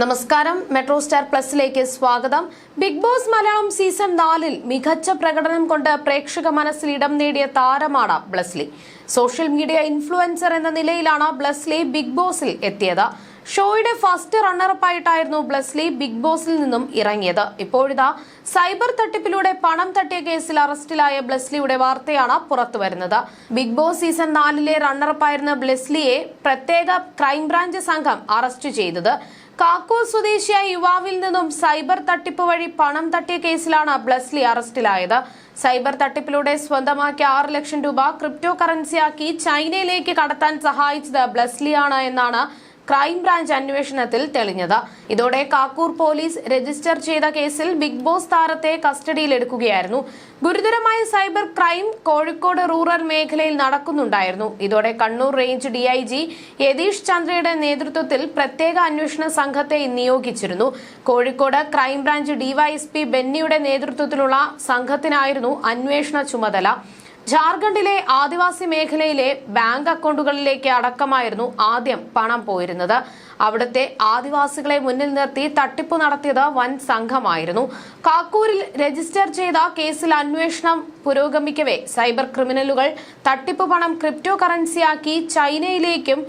നമസ്കാരം. Metro star പ്ലസിലേക്ക് സ്വാഗതം. Big boss Malayalam season നാലിൽ മികച്ച പ്രകടനം കൊണ്ട് പ്രേക്ഷക മനസ്സിൽ ഇടം നേടിയ താരമാണ് ബ്ലസ്ലി. സോഷ്യൽ മീഡിയ ഇൻഫ്ലുവൻസർ എന്ന നിലയിലാണ് ബ്ലസ്ലി ബിഗ് ബോസിൽ എത്തിയത്. ഷോയുടെ ഫസ്റ്റ് റണ്ണറപ്പായിട്ടായിരുന്നു ബ്ലസ്ലി ബിഗ് ബോസിൽ നിന്നും ഇറങ്ങിയത്. ഇപ്പോഴിതാ സൈബർ തട്ടിപ്പിലൂടെ പണം തട്ടിയ കേസിൽ അറസ്റ്റിലായ ബ്ലസ്ലിയുടെ വാർത്തയാണ് പുറത്തുവരുന്നത് ബിഗ് ബോസ് സീസൺ നാലിലെ റണ്ണറപ്പായിരുന്ന ബ്ലസ്ലിയെ പ്രത്യേക ക്രൈംബ്രാഞ്ച് സംഘം അറസ്റ്റ് ചെയ്തത്. കാക്കൂർ സ്വദേശിയായ യുവാവിൽ നിന്നും സൈബർ തട്ടിപ്പ് വഴി പണം തട്ടിയ കേസിലാണ് ബ്ലസ്ലി അറസ്റ്റിലായത്. സൈബർ തട്ടിപ്പിലൂടെ സ്വന്തമാക്കിയ ആറ് ലക്ഷം രൂപ ക്രിപ്റ്റോ കറൻസിയാക്കി ചൈനയിലേക്ക് കടത്താൻ സഹായിച്ചത് ബ്ലസ്ലിയാണ് എന്നാണ് ക്രൈംബ്രാഞ്ച് അന്വേഷണത്തിൽ തെളിഞ്ഞത്. ഇതോടെ കാക്കൂർ പോലീസ് രജിസ്റ്റർ ചെയ്ത കേസിൽ ബിഗ് ബോസ് താരത്തെ കസ്റ്റഡിയിലെടുക്കുകയായിരുന്നു. ഗുരുതരമായ സൈബർ ക്രൈം കോഴിക്കോട് റൂറൽ മേഖലയിൽ നടക്കുന്നുണ്ടായിരുന്നു. ഇതോടെ കണ്ണൂർ റേഞ്ച് ഡിഐജി യതീഷ് ചന്ദ്രയുടെ നേതൃത്വത്തിൽ പ്രത്യേക അന്വേഷണ സംഘത്തെ നിയോഗിച്ചിരുന്നു. കോഴിക്കോട് ക്രൈംബ്രാഞ്ച് ഡിവൈഎസ്പി ബെന്നിയുടെ നേതൃത്വത്തിലുള്ള സംഘത്തിനായിരുന്നു അന്വേഷണ ചുമതല. ജാർഖണ്ഡിലെ ആദിവാസി മേഖലയിലെ ബാങ്ക് അക്കൗണ്ടുകളിലേക്ക് അടക്കമായിരുന്നു ആദ്യം പണം പോയിരുന്നത്. അവിടുത്തെ ആദിവാസികളെ മുന്നിൽ നിർത്തി തട്ടിപ്പ് നടത്തിയത് വൻ സംഘമായിരുന്നു. കാക്കൂരിൽ രജിസ്റ്റർ ചെയ്ത കേസിൽ അന്വേഷണം പുരോഗമിക്കവേ. സൈബർ ക്രിമിനലുകൾ തട്ടിപ്പ് പണം ക്രിപ്റ്റോ കറൻസിയാക്കി ചൈനയിലേക്കും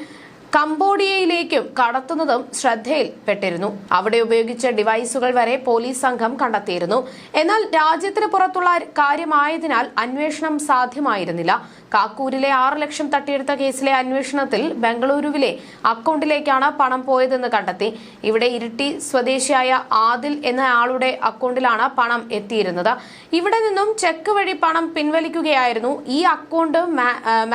കംബോഡിയയിലേക്കും കടത്തുന്നതും ശ്രദ്ധയിൽപ്പെട്ടിരുന്നു. അവിടെ ഉപയോഗിച്ച ഡിവൈസുകൾ വരെ പോലീസ് സംഘം കണ്ടെത്തിയിരുന്നു. എന്നാൽ രാജ്യത്തിന് പുറത്തുള്ള കാര്യമായതിനാൽ അന്വേഷണം സാധ്യമായിരുന്നില്ല. കാക്കൂരിലെ ആറ് ലക്ഷം തട്ടിയെടുത്ത കേസിലെ അന്വേഷണത്തിൽ ബംഗളൂരുവിലെ അക്കൗണ്ടിലേക്കാണ് പണം പോയതെന്ന് കണ്ടെത്തി. ഇവിടെ ഇരിട്ടി സ്വദേശിയായ ആദിൽ എന്നയാളുടെ അക്കൗണ്ടിലാണ് പണം എത്തിയിരുന്നത്. ഇവിടെ നിന്നും ചെക്ക് വഴി പണം പിൻവലിക്കുകയായിരുന്നു. ഈ അക്കൗണ്ട്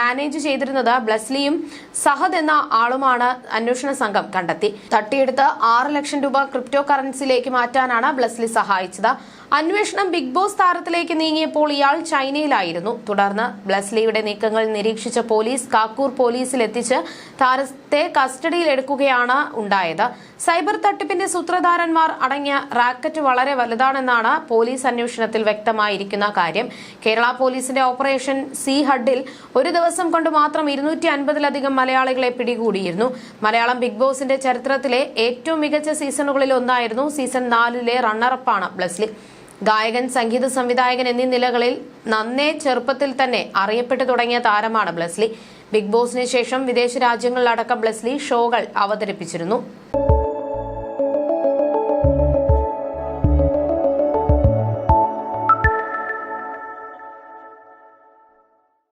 മാനേജ് ചെയ്തിരുന്നത് ബ്ലസ്ലിയും സഹദ് എന്ന ആളുമാണ് അന്വേഷണ സംഘം കണ്ടെത്തി. തട്ടിയെടുത്ത് ആറ് ലക്ഷം രൂപ ക്രിപ്റ്റോ കറൻസിയിലേക്ക് മാറ്റാനാണ് ബ്ലസ്ലി സഹായിച്ചത്. അന്വേഷണം ബിഗ് ബോസ് താരത്തിലേക്ക് നീങ്ങിയപ്പോൾ ഇയാൾ ചൈനയിലായിരുന്നു. തുടർന്ന് ബ്ലസ്ലിയുടെ നീക്കങ്ങൾ നിരീക്ഷിച്ച പോലീസ് കാക്കൂർ പോലീസിൽ എത്തിച്ച് താരത്തെ കസ്റ്റഡിയിലെടുക്കുകയാണ് ഉണ്ടായത്. സൈബർ തട്ടിപ്പിന്റെ സൂത്രധാരന്മാർ അടങ്ങിയ റാക്കറ്റ് വളരെ വലുതാണെന്നാണ് പോലീസ് അന്വേഷണത്തിൽ വ്യക്തമായിരിക്കുന്ന കാര്യം. കേരള പോലീസിന്റെ ഓപ്പറേഷൻ സി ഹഡിൽ ഒരു ദിവസം കൊണ്ട് മാത്രം ഇരുന്നൂറ്റി അൻപതിലധികം മലയാളികളെ പിടികൂടിയിരുന്നു മലയാളം ബിഗ് ബോസിന്റെ ചരിത്രത്തിലെ ഏറ്റവും മികച്ച സീസണുകളിൽ ഒന്നായിരുന്നു സീസൺ നാലിലെ റണ്ണറപ്പാണ് ബ്ലസ്ലി ഗായകൻ സംഗീത സംവിധായകൻ എന്നീ നിലകളിൽ നന്നേ ചെറുപ്പത്തിൽ തന്നെ അറിയപ്പെട്ടു തുടങ്ങിയ താരമാണ് ബ്ലസ്ലി ബിഗ് ബോസിന് ശേഷം വിദേശ രാജ്യങ്ങളിലടക്കം ബ്ലസ്ലി ഷോകൾ അവതരിപ്പിച്ചിരുന്നു.